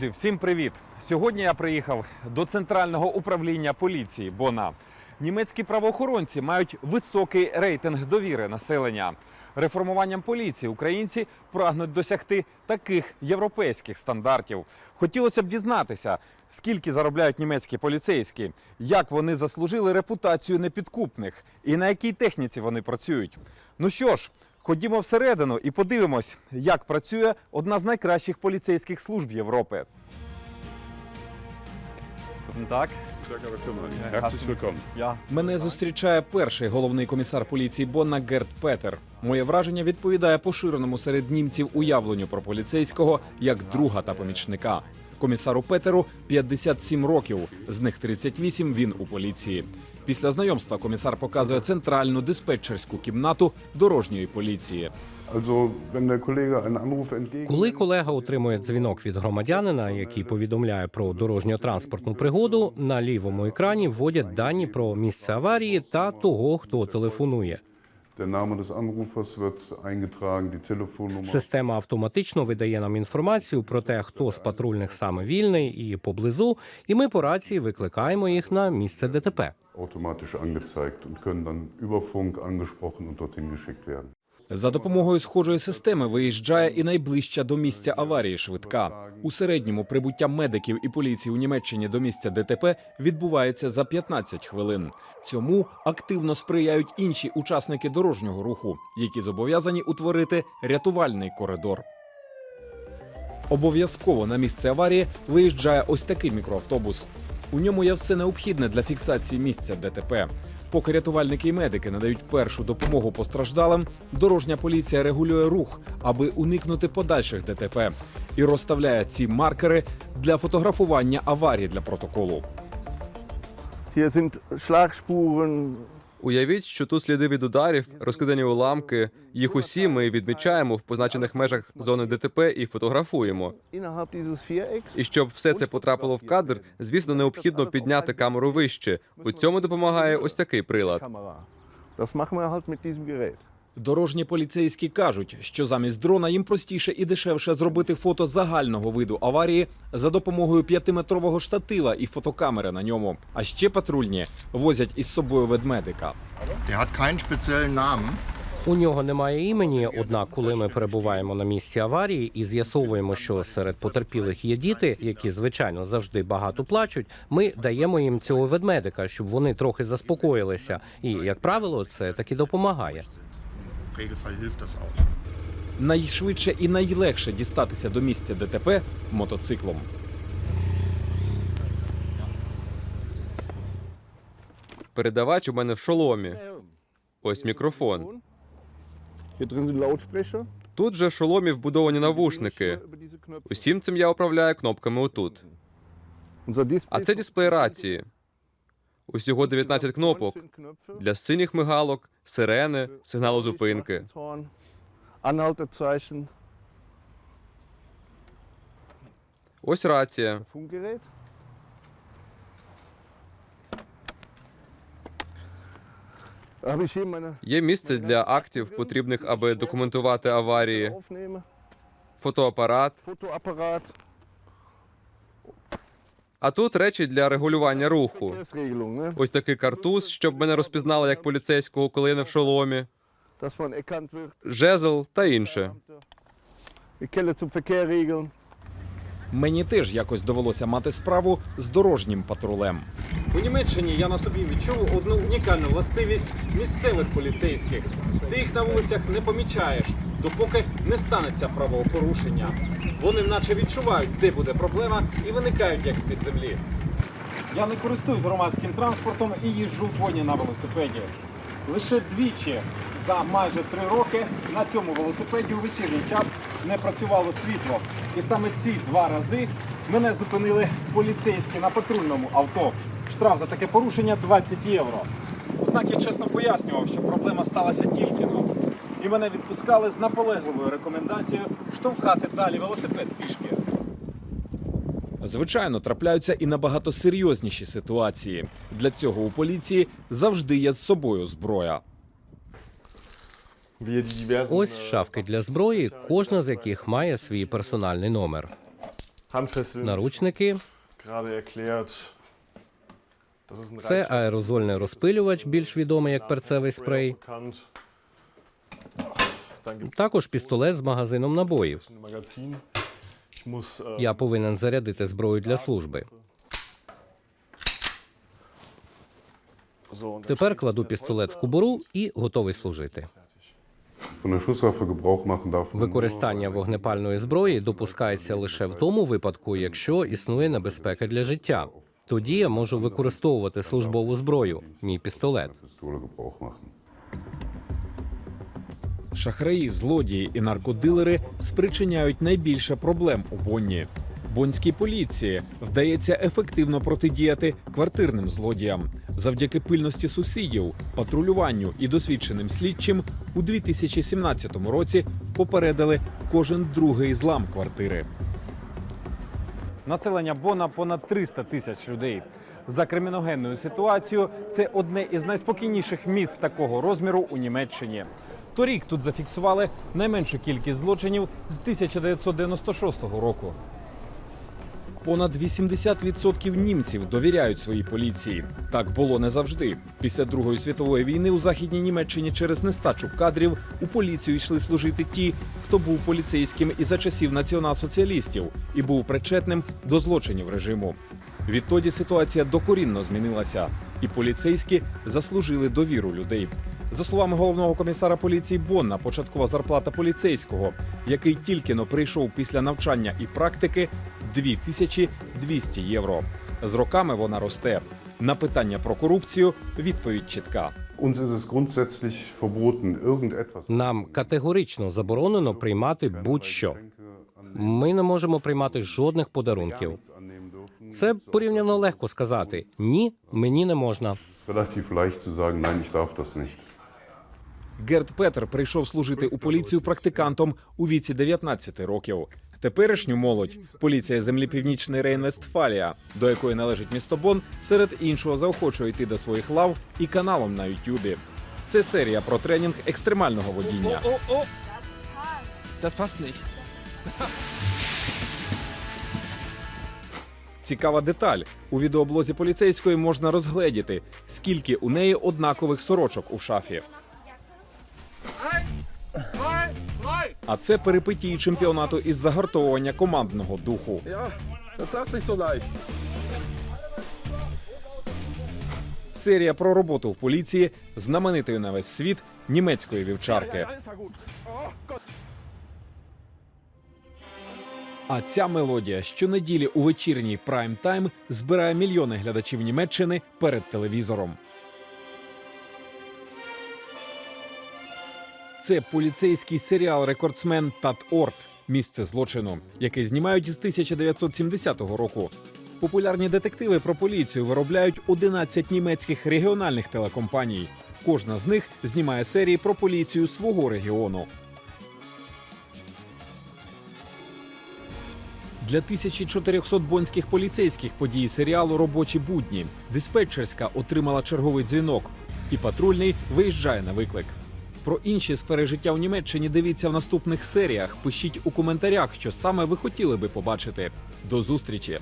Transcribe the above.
Друзі, всім привіт! Сьогодні я приїхав до центрального управління поліції Бона. Німецькі правоохоронці мають високий рейтинг довіри населення. Реформуванням поліції українці прагнуть досягти таких європейських стандартів. Хотілося б дізнатися, скільки заробляють німецькі поліцейські, як вони заслужили репутацію непідкупних і на якій техніці вони працюють. Ну що ж, ходімо всередину і подивимось, як працює одна з найкращих поліцейських служб Європи. Так, я Мене зустрічає перший головний комісар поліції Бонна Герт Петер. Моє враження відповідає поширеному серед німців уявленню про поліцейського як друга та помічника. Комісару Петеру 57 років, з них 38 він у поліції. Після знайомства комісар показує центральну диспетчерську кімнату дорожньої поліції. Коли колега отримує дзвінок від громадянина, який повідомляє про дорожньо-транспортну пригоду, на лівому екрані вводять дані про місце аварії та того, хто телефонує. Система автоматично видає нам інформацію про те, хто з патрульних саме вільний і поблизу, і ми по рації викликаємо їх на місце ДТП. Automatisch angezeigt und können dann über Funk angesprochen und dorthin geschickt werden. За допомогою схожої системи виїжджає і найближча до місця аварії швидка. У середньому прибуття медиків і поліції у Німеччині до місця ДТП відбувається за 15 хвилин. Цьому активно сприяють інші учасники дорожнього руху, які зобов'язані утворити рятувальний коридор. Обов'язково на місце аварії виїжджає ось такий мікроавтобус. У ньому є все необхідне для фіксації місця ДТП. Поки рятувальники і медики надають першу допомогу постраждалим, дорожня поліція регулює рух, аби уникнути подальших ДТП, і розставляє ці маркери для фотографування аварії для протоколу. Hier sind Schlagspuren, Уявіть, що тут сліди від ударів, розкидані уламки. Їх усі ми відмічаємо в позначених межах зони ДТП і фотографуємо. І щоб все це потрапило в кадр, звісно, необхідно підняти камеру вище. У цьому допомагає ось такий прилад. Das machen wir halt mit diesem Gerät. Дорожні поліцейські кажуть, що замість дрона їм простіше і дешевше зробити фото загального виду аварії за допомогою п'ятиметрового штатива і фотокамери на ньому. А ще патрульні возять із собою ведмедика. У нього немає імені, однак, коли ми перебуваємо на місці аварії і з'ясовуємо, що серед потерпілих є діти, які звичайно завжди багато плачуть, ми даємо їм цього ведмедика, щоб вони трохи заспокоїлися. І як правило, це таки допомагає. Regelfall hilft das auch. Найшвидше і найлегше дістатися до місця ДТП мотоциклом. Передавач у мене в шоломі. Ось мікрофон. Hier drin sind Lautsprecher. Тут же в шоломі вбудовані навушники. Усім цим я управляю кнопками отут. Unser Display А це дисплей рації. Усього 19 кнопок для синіх мигалок, сирени, сигналу зупинки. Ось рація. Є місце для актів, потрібних, аби документувати аварії, фотоапарат. А тут речі для регулювання руху. Ось такий картуз, щоб мене розпізнали як поліцейського, коли я не в шоломі, жезл та інше. Мені теж якось довелося мати справу з дорожнім патрулем. У Німеччині я на собі відчув одну унікальну властивість місцевих поліцейських. Ти їх на вулицях не помічаєш, допоки не станеться правопорушення. Вони наче відчувають, де буде проблема, і виникають як з-під землі. Я не користуюсь громадським транспортом і їжджу в Боні на велосипеді. Лише двічі за майже три роки на цьому велосипеді у вечірній час не працювало світло. І саме ці два рази мене зупинили поліцейські на патрульному авто. Штраф за таке порушення 20 євро. Однак я чесно пояснював, що проблема сталася тільки мене відпускали з наполегливою рекомендацією штовхати далі велосипед пішки. Звичайно, трапляються і набагато серйозніші ситуації. Для цього у поліції завжди є з собою зброя. Ось шафки для зброї, кожна з яких має свій персональний номер. Наручники це аерозольний розпилювач, більш відомий як перцевий спрей. Також пістолет з магазином набоїв. äh, Я повинен зарядити зброю для служби. Тепер кладу пістолет в кобуру і готовий служити. Використання вогнепальної зброї допускається лише в тому випадку, якщо існує небезпека для життя. Тоді я можу використовувати службову зброю, мій пістолет. Шахраї, злодії і наркодилери спричиняють найбільше проблем у Бонні. Бонській поліції вдається ефективно протидіяти квартирним злодіям завдяки пильності сусідів, патрулюванню і досвідченим слідчим у 2017 році попередили кожен другий злам квартири. Населення Бона понад 300 тисяч людей. За криміногенною ситуацією це одне із найспокійніших міст такого розміру у Німеччині. Торік тут зафіксували найменшу кількість злочинів з 1996 року. Понад 80% німців довіряють своїй поліції. Так було не завжди. Після Другої світової війни у західній Німеччині через нестачу кадрів у поліцію йшли служити ті, хто був поліцейським і за часів націонал-соціалістів і був причетним до злочинів режиму. Відтоді ситуація докорінно змінилася, і поліцейські заслужили довіру людей. За словами головного комісара поліції Бонна, початкова зарплата поліцейського, який тільки но прийшов після навчання і практики, 2200 євро. З роками вона росте. На питання про корупцію відповідь чітка. Нам категорично заборонено приймати будь-що. Ми не можемо приймати жодних подарунків. Це порівняно легко сказати: ні, мені не можна. Relativ leicht zu sagen, nein, ich darf das nicht. Герт Петер прийшов служити у поліцію практикантом у віці 19 років. Теперішню молодь поліція землі Північний Рейн-Вестфалія, до якої належить місто Бон, серед іншого заохочує йти до своїх лав і каналом на Ютубі. Це серія про тренінг екстремального водіння. Цікава деталь. У відеоблозі поліцейської можна розгледіти, скільки у неї однакових сорочок у шафі. А це перипетії чемпіонату із загартовування командного духу. Серія про роботу в поліції знаменитої на весь світ німецької вівчарки. А ця мелодія щонеділі у вечірній прайм-тайм збирає мільйони глядачів Німеччини перед телевізором. Це поліцейський серіал Рекордсмен Тат-Орт місце злочину, який знімають із 1970 року. Популярні детективи про поліцію виробляють 11 німецьких регіональних телекомпаній. Кожна з них знімає серії про поліцію свого регіону. Для 1400 бонських поліцейських події серіалу Робочі будні диспетчерська отримала черговий дзвінок, і патрульний виїжджає на виклик. Про інші сфери життя в Німеччині дивіться в наступних серіях. Пишіть у коментарях, що саме ви хотіли би побачити. До зустрічі!